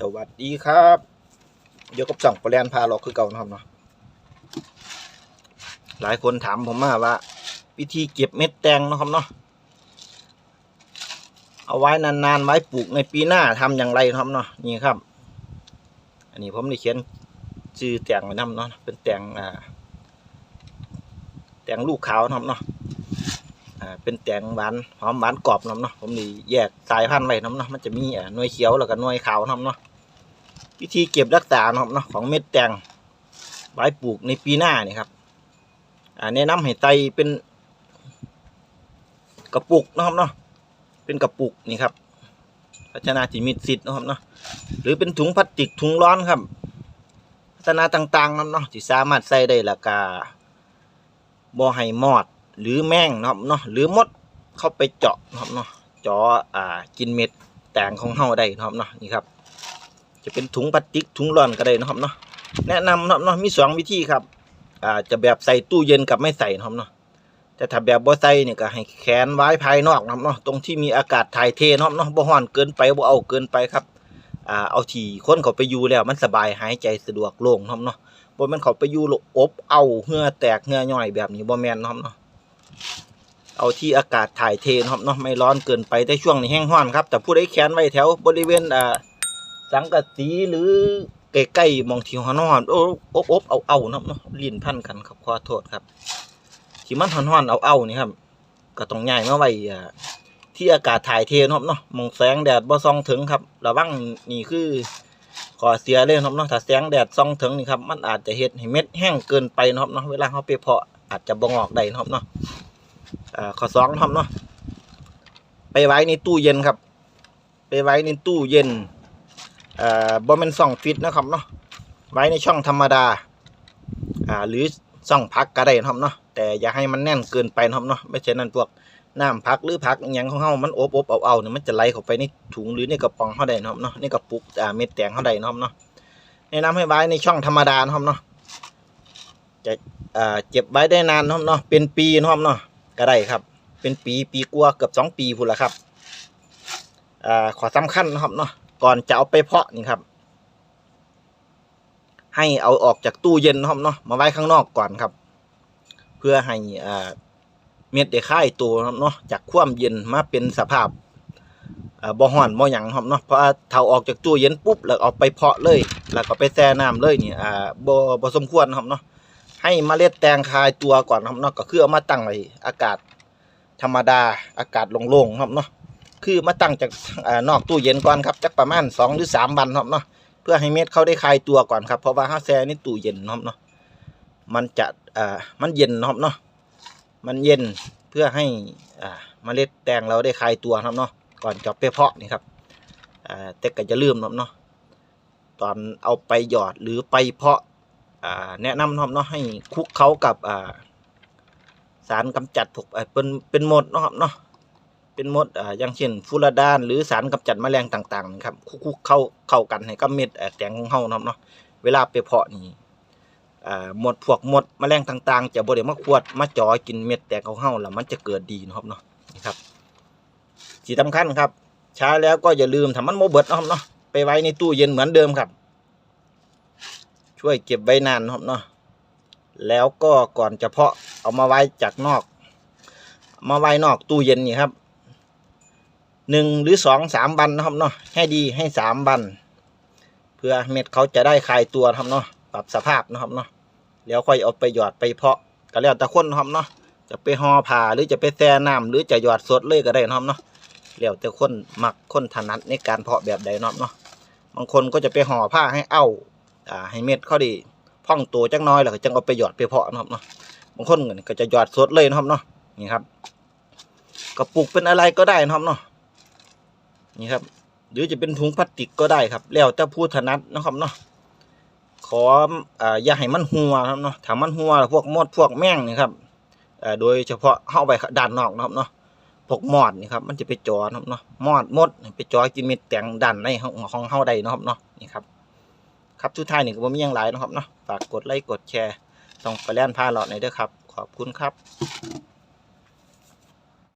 สวัสดีครับเดี๋ยวกับจ่องปลาแลนพาเราคือเก่านะครับเนาะหลายคนถามผมมาว่า วิธีเก็บเม็ดแตงนะครับเนาะเอาไว้นานๆไว้ปลูกในปีหน้าทำอย่างไรครับเนาะนี่ครับ อันนี้ผมได้เขียนชื่อแตงไว้นำเนาะเป็นแตงอ่าแตงลูกขาวนะครับเนาะ เป็นแตงหวานหอมหวานกรอบนะครับเนาะผมนี่แยกสายพันธุ์ไว้นะครับเนาะมันจะมีอ่าหน่วยเขียวแล้วก็หน่วยขาวนะครับเนาะวิธีเก็บรักษาเนาะครับเนาะของเม็ดแตงไว้ปลูกในปีหน้านี่ครับแนะนำให้ไตเป็นกระปุกนะครับเนาะเป็นกระปุกนี่ครับพัฒนาที่มีสิทธิ์นะครับเนาะหรือเป็นถุงพลาสติกถุงร้อนครับ พัฒนาต่างๆเนาะเนาะที่สามารถใส่ได้ละกาบ่ให้มอด หรือแมงเนาะครับเนาะหรือมดเข้าไปเจาะเนาะครับเนาะเจาะอ่ากินเม็ดแตงของเฮาได้เนาะครับเนาะนี่ครับ จะเป็นถุงพลาสติกถุงร้อนก็ได้เนาะครับเนาะแนะนำเนาะเนาะมีสองวิธีครับอ่าจะแบบใส่ตู้เย็นกับไม่ใส่เนาะครับเนาะแต่ถ้าแบบบ่ใส่เนี่ยก็ให้แขนไว้ภายนอกเนาะครับเนาะตรงที่มีอากาศถ่ายเทเนาะครับเนาะบ่ร้อนเกินไปบ่เอาเกินไปครับอ่าเอาที่คนเขาไปอยู่แล้วมันสบายหายใจสะดวกโล่งเนาะครับเนาะบ่แม่นเขาไปอยู่แล้วอบเอาเหื่อแตกเหื่อย่อยแบบนี้บ่แม่นนะครับเนาะ เอาที่อากาศถ่ายเทนะครับเนาะไม่ร้อนเกินไปแต่ช่วงนี้แห้งร้อนครับ แต่ผู้ใดแขนไว้แถวบริเวณอ่าสังกะสีหรือใกล้ๆมองที่หอนหอนโอ้อบอบเอาเอาเนาะเนาะลิ้นพันกันครับขอโทษครับที่มันหอนหอนเอาเอานี่ครับ ก็ต้องย้ายมาไว้อ่าที่อากาศถ่ายเทเนาะเนาะมองแสงแดดบ่ส่องถึงครับระวังนี่คือขอเสียเลยเนาะเนาะถ้าแสงแดดส่องถึงนี่ครับมันอาจจะเฮ็ดให้เม็ดแห้งเกินไปเนาะเนาะเวลาเฮาไปเพาะอาจจะบ่งอกได้เนาะเนาะ ข้อสองเนาเนาะไปไว้ในตู้เย็นครับ ไปไว้ในตู้เย็นเอ่อบ่แม่นช่องฟิตนะครับเนาะไว้ในช่องธรรมดาหรือช่องพักก็ได้นะครับเนาะแต่อย่าให้มันแน่นเกินไปนะครับเนาะไม่เช่นนั้นพวกน้ำพักหรือพักอย่างของเฮามันอบอบเอาเอาเนี่ยมันจะไหลเข้าไปในถุงหรือในกระป๋องเฮาได้นะครับเนาะในกระปุกอ่าเม็ดแตงเฮาได้นะครับเนาะแนะนำให้ไว้ในช่องธรรมดานะครับเนาะจะอ่าเก็บไว้ได้นานนะครับเนาะเป็นปีนะครับเนาะ ก็ได้ครับ เป็นปีปีกว่าเกือบสองปีพุ่นละครับอ่าขอสำคัญนะครับเนาะก่อนจะเอาไปเพาะนี่ครับ ให้เอาออกจากตู้เย็นนะครับเนาะมาไว้ข้างนอกก่อนครับ เพื่อให้อ่าเม็ดได้ค่ายตัวนะครับเนาะจากความเย็นมาเป็นสภาพอ่าบ่อนบ่หยังครับเนาะเพราะว่าถ้าออกจากตู้เย็นปุ๊บแล้วเอาไปเพาะเลย แล้วก็ไปแช่น้ำเลยนี่อ่าบ่บ่สมควรนะครับเนาะ ให้เมล็ดแตงคายตัวก่อนครับเนาะก็คือเอามาตั้งไว้อากาศธรรมดาอากาศโล่งๆครับเนาะคือมาตั้งจากอนอกตู้เย็นก่อนครับจักประมาณสองหรือสามวันครับเนาะเพื่อให้เม็ดเขาได้คายตัวก่อนครับเพราะว่าห้าแช่ในตู้เย็นเนาะเนาะมันจะอ่ามันเย็นเนาะเนาะมันเย็นเพื่อให้อ่าเมล็ดแตงเราได้คายตัวครับเนาะก่อนจะไปเพาะนี่ครับอ่าแต่ก็จะลืมเนาะเนาะตอนเอาไปหยอดหรือไปเพาะ แนะนำเนาะเนาะให้คุกเขากับสารกำจัดพวกเป็นเป็นหมดเนาะครับเนาะเป็นมดอย่างเช่นฟูราดาน หรือสารกำจัดแมลงต่างๆนะครับคุกเข้าเข้ากันให้กับเม็ดแตงของเฮานะครับเนาะเวลาไปเพาะนี่หมดพวกหมดแมลงต่างๆ จะบ่ได้มาขวดมาจ่อกินเม็ดแตงของเฮาแล้วมันจะเกิดดีนะครับเนาะนี่ครับที่สำคัญครับใช้แล้วก็อย่าลืมถ้ามันโมเบิดนะครับเนาะไปไว้ในตู้เย็นเหมือนเดิมครับ ช่วยเก็บไว้นานนะครับเนาะแล้วก็ก่อนจะเพาะเอามาไว้จากนอก มาไว้นอกตู้เย็นนี่ครับหนึ่งหรือสองสามวันนะครับเนาะให้ดีให้สามวัน เพื่อเม็ดเขาจะได้คลายตัวนะครับเนาะปรับสภาพนะครับเนาะแล้วค่อยเอาไปหยอดไปเพาะก็แล้วแต่คนนะครับเนาะจะไปห่อผ่าหรือจะไปแช่น้ำหรือจะหยอดสดเลยก็ได้นะครับเนาะแล้วแต่คนหมักคนถนัดในการเพาะแบบใดนะครับเนาะบางคนก็จะไปห่อผ้าให้เอา อ่าให้เม็ดเขาดีพ่องตัวจังน้อยแล้วก็จังเอาไปหยอดไปเพาะนะครับเนาะบางคนก็จะหยอดสดเลยนะครับเนาะนี่ครับกระปุกเป็นอะไรก็ได้นะครับเนาะนี่ครับ หรือจะเป็นถุงพลาสติกก็ได้ครับ แล้วแต่ผู้ถนัดนะครับเนาะขออ่าอย่าให้มันหัวนะครับเนาะถ้ามันหัวพวกมดพวกแมงนี่ครับอ่าโดยเฉพาะเข้าไปด้านนอกนะครับเนาะพวกมอดนี่ครับมันจะไปจอนะครับเนาะมอดมดไปจอกินเม็ดแตงด้านในของของเฮาได้นะครับเนาะนี่ครับ ครับทุกท่านนี่ก็บ่มีอยังไลายนะครับเนาะฝากกดไลค์กดแชร์ต้องไปแล่นพาหลอดในอยเด้อครับ ขอบคุณครับ